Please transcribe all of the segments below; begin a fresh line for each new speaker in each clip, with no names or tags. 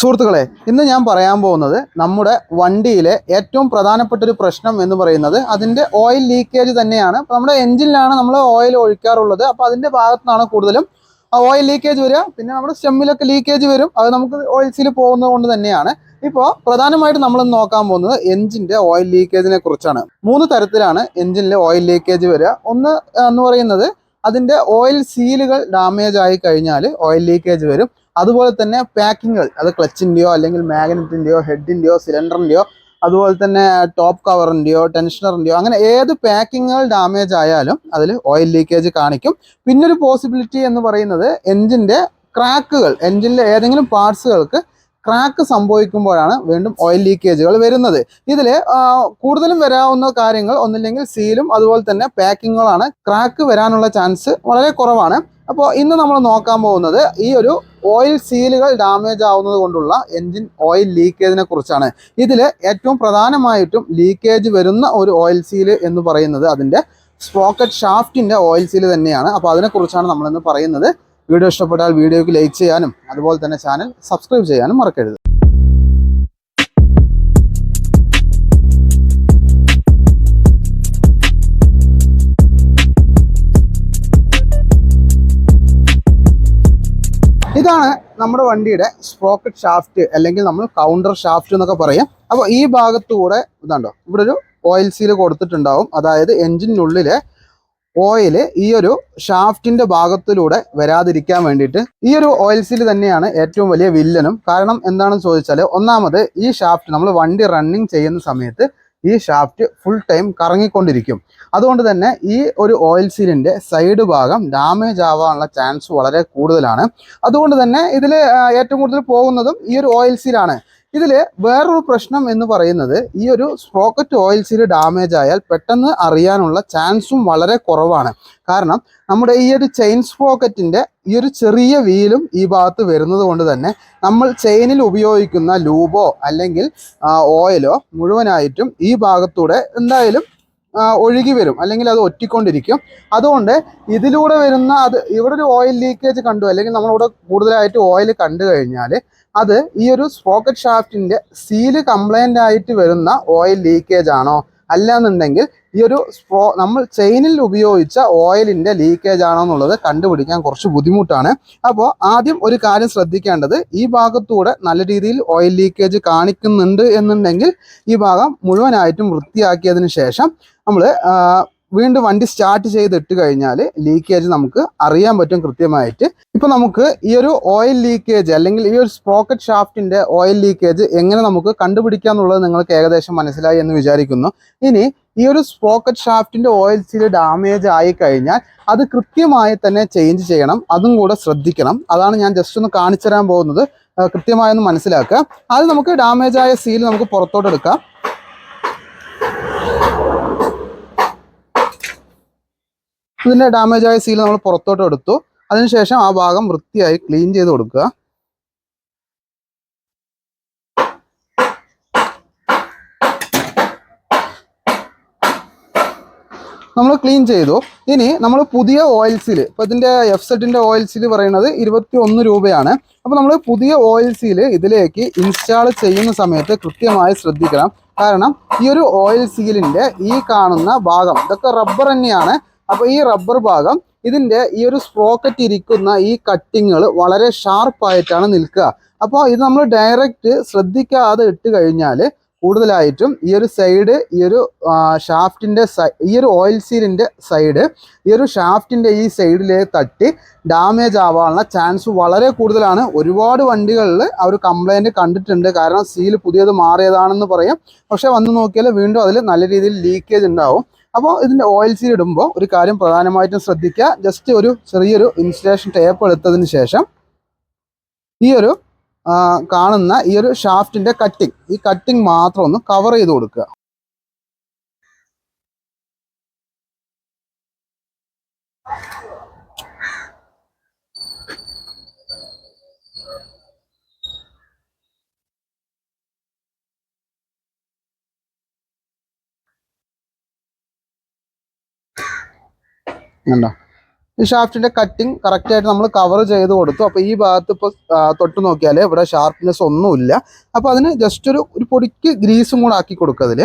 സുഹൃത്തുക്കളെ ഇന്ന് ഞാൻ പറയാൻ പോകുന്നത് നമ്മുടെ വണ്ടിയിലെ ഏറ്റവും പ്രധാനപ്പെട്ട ഒരു പ്രശ്നം എന്ന് പറയുന്നത് അതിന്റെ ഓയിൽ ലീക്കേജ് തന്നെയാണ്. നമ്മുടെ എഞ്ചിനിലാണ് നമ്മൾ ഓയിൽ ഒഴിക്കാറുള്ളത്. അപ്പോൾ അതിന്റെ ഭാഗത്തുനിന്നാണ് കൂടുതലും ഓയിൽ ലീക്കേജ് വരിക. പിന്നെ നമ്മുടെ സ്റ്റെമ്മിലൊക്കെ ലീക്കേജ് വരും. അത് നമുക്ക് ഓയിൽ സീൽ പോകുന്നത് കൊണ്ട് തന്നെയാണ്. ഇപ്പോൾ പ്രധാനമായിട്ട് നമ്മൾ നോക്കാൻ പോകുന്നത് എഞ്ചിന്റെ ഓയിൽ ലീക്കേജിനെ കുറിച്ചാണ്. മൂന്ന് തരത്തിലാണ് എഞ്ചിനിലെ ഓയിൽ ലീക്കേജ് വരിക. ഒന്ന് എന്ന് പറയുന്നത് അതിന്റെ ഓയിൽ സീലുകൾ ഡാമേജ് ആയി കഴിഞ്ഞാൽ ഓയിൽ ലീക്കേജ് വരും. അതുപോലെ തന്നെ പാക്കിങ്ങുകൾ. അത് ക്ലച്ചിന്റെയോ അല്ലെങ്കിൽ മാഗ്നറ്റിന്റെയോ ഹെഡിന്റെയോ സിലിണ്ടറിന്റെയോ അതുപോലെ തന്നെ ടോപ്പ് കവറിന്റെയോ ടെൻഷനറിന്റെയോ അങ്ങനെ ഏത് പാക്കിങ്ങുകൾ ഡാമേജ് ആയാലും അതിൽ ഓയിൽ ലീക്കേജ് കാണിക്കും. പിന്നൊരു പോസിബിലിറ്റി എന്ന് പറയുന്നത് എൻജിന്റെ ക്രാക്കുകൾ എൻജിന്റെ ഏതെങ്കിലും പാർട്സുകൾക്ക് ക്രാക്ക് സംഭവിക്കുമ്പോഴാണ് വീണ്ടും ഓയിൽ ലീക്കേജുകൾ വരുന്നത്. ഇതിൽ കൂടുതലും വരാവുന്ന കാര്യങ്ങൾ ഒന്നില്ലെങ്കിൽ സീലും അതുപോലെ തന്നെ പാക്കിങ്ങുകളാണ് ക്രാക്ക് വരാനുള്ള ചാൻസ് വളരെ കുറവാണ്. അപ്പോൾ ഇന്ന് നമ്മൾ നോക്കാൻ പോകുന്നത് ഈ ഒരു ഓയിൽ സീലുകൾ ഡാമേജ് ആവുന്നത് കൊണ്ടുള്ള എൻജിൻ ഓയിൽ ലീക്കേജിനെ കുറിച്ചാണ്. ഇതിൽ ഏറ്റവും പ്രധാനമായിട്ടും ലീക്കേജ് വരുന്ന ഒരു ഓയിൽ സീൽ എന്ന് പറയുന്നത് അതിന്റെ സ്പ്രോക്കറ്റ് ഷാഫ്റ്റിന്റെ ഓയിൽ സീൽ തന്നെയാണ്. അപ്പോൾ അതിനെക്കുറിച്ചാണ് നമ്മളിന്ന് പറയുന്നത്. വീഡിയോ ഇഷ്ടപ്പെട്ടാൽ വീഡിയോക്ക് ലൈക്ക് ചെയ്യാനും അതുപോലെ തന്നെ ചാനൽ സബ്സ്ക്രൈബ് ചെയ്യാനും മറക്കരുത്. ഇതാണ് നമ്മുടെ വണ്ടിയുടെ സ്പ്രോക്കറ്റ് ഷാഫ്റ്റ് അല്ലെങ്കിൽ നമ്മൾ കൗണ്ടർ ഷാഫ്റ്റ് എന്നൊക്കെ പറയാം. അപ്പോൾ ഈ ഭാഗത്തുകൂടെ ഇതാണ്ടോ ഇവിടെ ഒരു ഓയിൽ സീൽ കൊടുത്തിട്ടുണ്ടാവും. അതായത് എൻജിനുള്ളിലെ ഓയിൽ ഈ ഒരു ഷാഫ്റ്റിന്റെ ഭാഗത്തിലൂടെ വരാതിരിക്കാൻ വേണ്ടിയിട്ട്. ഈ ഒരു ഓയിൽ സീൽ തന്നെയാണ് ഏറ്റവും വലിയ വില്ലനും കാരണം എന്താണെന്ന് ചോദിച്ചാൽ ഒന്നാമത് ഈ ഷാഫ്റ്റ് നമ്മൾ വണ്ടി റണ്ണിങ് ചെയ്യുന്ന സമയത്ത് ഈ ഷാഫ്റ്റ് ഫുൾ ടൈം കറങ്ങിക്കൊണ്ടിരിക്കും. അതുകൊണ്ട് തന്നെ ഈ ഒരു ഓയിൽ സീലിന്റെ സൈഡ് ഭാഗം ഡാമേജ് ആവാനുള്ള ചാൻസ് വളരെ കൂടുതലാണ്. അതുകൊണ്ട് തന്നെ ഇതിൽ ഏറ്റവും കൂടുതൽ പോകുന്നതും ഈ ഒരു ഓയിൽ സീലാണ് ഇതിൽ വേറൊരു പ്രശ്നം എന്ന് പറയുന്നത് ഈ ഒരു സ്പ്രോക്കറ്റ് ഓയിൽ സീൽ ഡാമേജ് ആയാൽ പെട്ടെന്ന് അറിയാനുള്ള ചാൻസും വളരെ കുറവാണ്. കാരണം നമ്മുടെ ഈ ഒരു ചെയിൻ സ്പ്രോക്കറ്റിന്റെ ഈ ഒരു ചെറിയ വീലും ഈ ഭാഗത്ത് വരുന്നത് കൊണ്ട് തന്നെ നമ്മൾ ചെയിനിൽ ഉപയോഗിക്കുന്ന ലൂബോ അല്ലെങ്കിൽ ഓയിലോ മുഴുവനായിട്ടും ഈ ഭാഗത്തൂടെ എന്തായാലും ഒഴുകി വരും. അല്ലെങ്കിൽ അത് ഒറ്റിക്കൊണ്ടിരിക്കും. അതുകൊണ്ട് ഇതിലൂടെ വരുന്ന അത് ഇവിടെ ഒരു ഓയിൽ ലീക്കേജ് കണ്ടു. അല്ലെങ്കിൽ നമ്മളിവിടെ കൂടുതലായിട്ട് ഓയിൽ കണ്ടു കഴിഞ്ഞാൽ അത് ഈ ഒരു സ്പോക്കറ്റ് ഷാഫ്റ്റിന്റെ സീൽ കംപ്ലൈന്റ് ആയിട്ട് വരുന്ന ഓയിൽ ലീക്കേജ് ആണോ? അല്ലാന്നുണ്ടെങ്കിൽ ഈ ഒരു സ്പ്രോ നമ്മൾ ചെയിനിൽ ഉപയോഗിച്ച ഓയിലിന്റെ ലീക്കേജ് ആണോ എന്നുള്ളത് കണ്ടുപിടിക്കാൻ കുറച്ച് ബുദ്ധിമുട്ടാണ്. അപ്പോൾ ആദ്യം ഒരു കാര്യം ശ്രദ്ധിക്കേണ്ടത് ഈ ഭാഗത്തൂടെ നല്ല രീതിയിൽ ഓയിൽ ലീക്കേജ് കാണിക്കുന്നുണ്ട് എന്നുണ്ടെങ്കിൽ ഈ ഭാഗം മുഴുവനായിട്ടും വൃത്തിയാക്കിയതിന് ശേഷം നമ്മൾ വീണ്ടും വണ്ടി സ്റ്റാർട്ട് ചെയ്തിട്ട് കഴിഞ്ഞാൽ ലീക്കേജ് നമുക്ക് അറിയാൻ പറ്റും കൃത്യമായിട്ട്. ഇപ്പൊ നമുക്ക് ഈ ഒരു ഓയിൽ ലീക്കേജ് അല്ലെങ്കിൽ ഈ ഒരു സ്പ്രോക്കറ്റ് ഷാഫ്റ്റിന്റെ ഓയിൽ ലീക്കേജ് എങ്ങനെ നമുക്ക് കണ്ടുപിടിക്കാം എന്നുള്ളത് നിങ്ങൾക്ക് ഏകദേശം മനസ്സിലായി എന്ന് വിചാരിക്കുന്നു. ഇനി ഈ ഒരു സ്പ്രോക്കറ്റ് ഷാഫ്റ്റിന്റെ ഓയിൽ സീൽ ഡാമേജ് ആയി കഴിഞ്ഞാൽ അത് കൃത്യമായി തന്നെ ചേഞ്ച് ചെയ്യണം. അതും കൂടെ ശ്രദ്ധിക്കണം. അതാണ് ഞാൻ ജസ്റ്റ് ഒന്ന് കാണിച്ചു തരാൻ പോകുന്നത് കൃത്യമായൊന്ന് മനസ്സിലാക്കുക. അത് നമുക്ക് ഡാമേജ് ആയ സീൽ നമുക്ക് പുറത്തോട്ട് എടുക്കാം. ഇതിന്റെ ഡാമേജ് ആയ സീൽ നമ്മൾ പുറത്തോട്ട് എടുത്തു. അതിനുശേഷം ആ ഭാഗം വൃത്തിയായി ക്ലീൻ ചെയ്ത് കൊടുക്കുക. നമ്മൾ ക്ലീൻ ചെയ്തു. ഇനി നമ്മൾ പുതിയ ഓയിൽ സീൽ ഇപ്പൊ ഇതിന്റെ എഫ് സെറ്റിന്റെ ഓയിൽ സീൽ പറയുന്നത് ഇരുപത്തി ഒന്ന് രൂപയാണ്. അപ്പൊ നമ്മൾ പുതിയ ഓയിൽ സീൽ ഇതിലേക്ക് ഇൻസ്റ്റാൾ ചെയ്യുന്ന സമയത്ത് കൃത്യമായി ശ്രദ്ധിക്കണം. കാരണം ഈ ഒരു ഓയിൽ സീലിന്റെ ഈ കാണുന്ന ഭാഗം ഇതൊക്കെ റബ്ബർ തന്നെയാണ്. അപ്പൊ ഈ റബ്ബർ ഭാഗം ഇതിന്റെ ഈ ഒരു സ്പ്രോക്കറ്റ് ഇരിക്കുന്ന ഈ കട്ടിങ്ങുകൾ വളരെ ഷാർപ്പായിട്ടാണ് നിൽക്കുക. അപ്പോൾ ഇത് നമ്മൾ ഡയറക്റ്റ് ശ്രദ്ധിക്കാതെ ഇട്ട് കഴിഞ്ഞാൽ കൂടുതലായിട്ടും ഈ ഒരു സൈഡ് ഈ ഒരു ഷാഫ്റ്റിന്റെ ഈ ഒരു ഓയിൽ സീലിന്റെ സൈഡ് ഈ ഒരു ഷാഫ്റ്റിന്റെ ഈ സൈഡിലേക്ക് തട്ടി ഡാമേജ് ആവാനുള്ള ചാൻസ് വളരെ കൂടുതലാണ്. ഒരുപാട് വണ്ടികളിൽ ആ ഒരു കംപ്ലൈന്റ് കണ്ടിട്ടുണ്ട്. കാരണം സീൽ പുതിയത് മാറിയതാണെന്ന് പറയും. പക്ഷെ വന്ന് നോക്കിയാൽ വീണ്ടും അതിൽ നല്ല രീതിയിൽ ലീക്കേജ് ഉണ്ടാവും. അപ്പോൾ ഇതിന്റെ ഓയിൽ സീൽ ഇടുമ്പോൾ ഒരു കാര്യം പ്രധാനമായിട്ടും ശ്രദ്ധിക്കുക. ജസ്റ്റ് ഒരു ചെറിയൊരു ഇൻസ്റ്റലേഷൻ ടേപ്പ് എടുത്തതിന് ശേഷം ഈ ഒരു കാണുന്ന ഈ ഒരു ഷാഫ്റ്റിന്റെ കട്ടിങ് ഈ കട്ടിങ് മാത്രം ഒന്ന് കവർ ചെയ്ത് കൊടുക്കുക. കണ്ടോ? ഈ ഷാഫ്റ്റിന്റെ കട്ടിങ് കറക്റ്റ് ആയിട്ട് നമ്മൾ കവർ ചെയ്ത് കൊടുത്തു. അപ്പോൾ ഈ ഭാഗത്ത് ഇപ്പോൾ തൊട്ട് നോക്കിയാൽ ഇവിടെ ഷാർപ്നെസ് ഒന്നുമില്ല. അപ്പോൾ അതിന് ജസ്റ്റ് ഒരു ഒരു പൊടിക്ക് ഗ്രീസും കൂടെ ആക്കി കൊടുക്കുക അതിൽ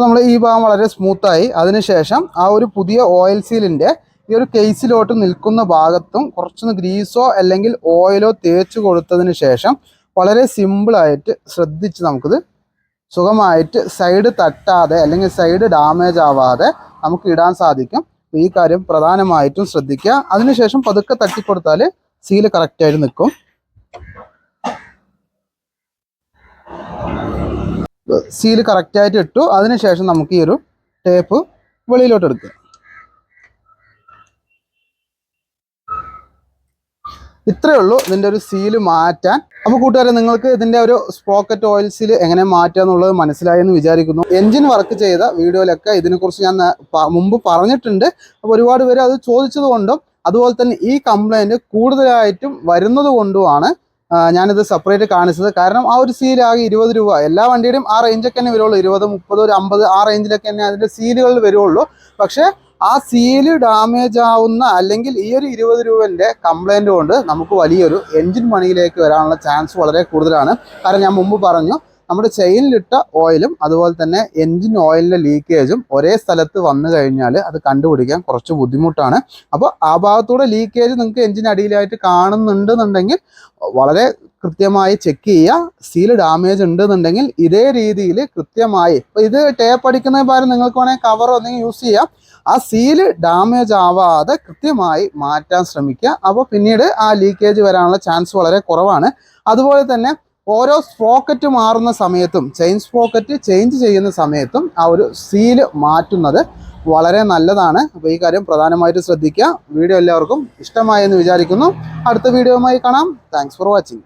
നമ്മൾ ഈ ഭാഗം വളരെ സ്മൂത്തായി അതിനുശേഷം ആ ഒരു പുതിയ ഓയിൽ സീലിന്റെ ഈ ഒരു കേസിലോട്ട് നിൽക്കുന്ന ഭാഗത്തും കുറച്ചൊന്ന് ഗ്രീസോ അല്ലെങ്കിൽ ഓയിലോ തേച്ച് കൊടുത്തതിന് ശേഷം വളരെ സിമ്പിളായിട്ട് ശ്രദ്ധിച്ച് നമുക്കിത് സുഖമായിട്ട് സൈഡ് തട്ടാതെ അല്ലെങ്കിൽ സൈഡ് ഡാമേജ് ആവാതെ നമുക്ക് ഇടാൻ സാധിക്കും. ഈ കാര്യം പ്രധാനമായിട്ടും ശ്രദ്ധിക്കുക. അതിനുശേഷം പതുക്കെ തട്ടിക്കൊടുത്താൽ സീൽ കറക്റ്റായിട്ട് നിൽക്കും. സീൽ കറക്റ്റായിട്ട് ഇട്ടു. അതിനുശേഷം നമുക്ക് ഈ ഒരു ടേപ്പ് വെളിയിലോട്ട് എടുക്കുക. ഇത്രയേ ഉള്ളൂ. ഇതിന്റെ ഒരു സീൽ മാറ്റാൻ. അപ്പോൾ കൂട്ടുകാരെ നിങ്ങൾക്ക് ഇതിന്റെ ഒരു സ്പ്രോക്കറ്റ് ഓയിൽ സീൽ എങ്ങനെ മാറ്റുക എന്നുള്ളത് മനസ്സിലായെന്ന് വിചാരിക്കുന്നു. എൻജിൻ വർക്ക് ചെയ്ത വീഡിയോയിലൊക്കെ ഇതിനെക്കുറിച്ച് ഞാൻ മുമ്പ് പറഞ്ഞിട്ടുണ്ട്. അപ്പോൾ ഒരുപാട് പേര് അത് ചോദിച്ചതുകൊണ്ടും അതുപോലെ തന്നെ ഈ കംപ്ലൈന്റ് കൂടുതലായിട്ടും വരുന്നത് കൊണ്ടുമാണ് ഞാനിത് സെപ്പറേറ്റ് കാണിച്ചത്. കാരണം ആ ഒരു സീലാകെ ഇരുപത് രൂപ. എല്ലാ വണ്ടിയുടെയും ആ റേഞ്ചൊക്കെ തന്നെ വരുള്ളൂ. ഇരുപത് മുപ്പത് ഒരു അമ്പത് ആ റേഞ്ചിലൊക്കെ തന്നെ അതിന്റെ സീലുകൾ വരുള്ളൂ. പക്ഷേ ആ സീൽ ഡാമേജ് ആവുന്ന അല്ലെങ്കിൽ ഈ ഒരു ഇരുപത് രൂപന്റെ കംപ്ലൈന്റ് കൊണ്ട് നമുക്ക് വലിയൊരു എൻജിൻ മണിയിലേക്ക് വരാനുള്ള ചാൻസ് വളരെ കൂടുതലാണ്. കാരണം ഞാൻ മുമ്പ് പറഞ്ഞു നമ്മുടെ ചെയിനിലിട്ട ഓയിലും അതുപോലെ തന്നെ എൻജിൻ ഓയിലിന്റെ ലീക്കേജും ഒരേ സ്ഥലത്ത് വന്നു കഴിഞ്ഞാൽ അത് കണ്ടുപിടിക്കാൻ കുറച്ച് ബുദ്ധിമുട്ടാണ്. അപ്പോൾ ആ ഭാഗത്തൂടെ ലീക്കേജ് നിങ്ങൾക്ക് എൻജിൻ അടിയിലായിട്ട് കാണുന്നുണ്ടെന്നുണ്ടെങ്കിൽ വളരെ കൃത്യമായി ചെക്ക് ചെയ്യുക. സീൽ ഡാമേജ് ഉണ്ടെന്നുണ്ടെങ്കിൽ ഇതേ രീതിയിൽ കൃത്യമായി ഇപ്പോൾ ഇത് ടേപ്പ് അടിക്കുന്നതിന് പകരം നിങ്ങൾക്ക് വേണമെങ്കിൽ കവറോ എന്തെങ്കിലും യൂസ് ചെയ്യാം. ആ സീൽ ഡാമേജ് ആവാതെ കൃത്യമായി മാറ്റാൻ ശ്രമിക്കുക. അപ്പോൾ പിന്നീട് ആ ലീക്കേജ് വരാനുള്ള ചാൻസ് വളരെ കുറവാണ്. അതുപോലെ തന്നെ ഓരോ സ്പോക്കറ്റ് മാറുന്ന സമയത്തും ചെയിൻ സ്പോക്കറ്റ് ചേഞ്ച് ചെയ്യുന്ന സമയത്തും ആ ഒരു സീൽ മാറ്റുന്നത് വളരെ നല്ലതാണ്. അപ്പോൾ ഈ കാര്യം പ്രധാനമായിട്ട് ശ്രദ്ധിക്കുക. വീഡിയോ എല്ലാവർക്കും ഇഷ്ടമായെന്ന് വിചാരിക്കുന്നു. അടുത്ത വീഡിയോയുമായി കാണാം. Thanks for watching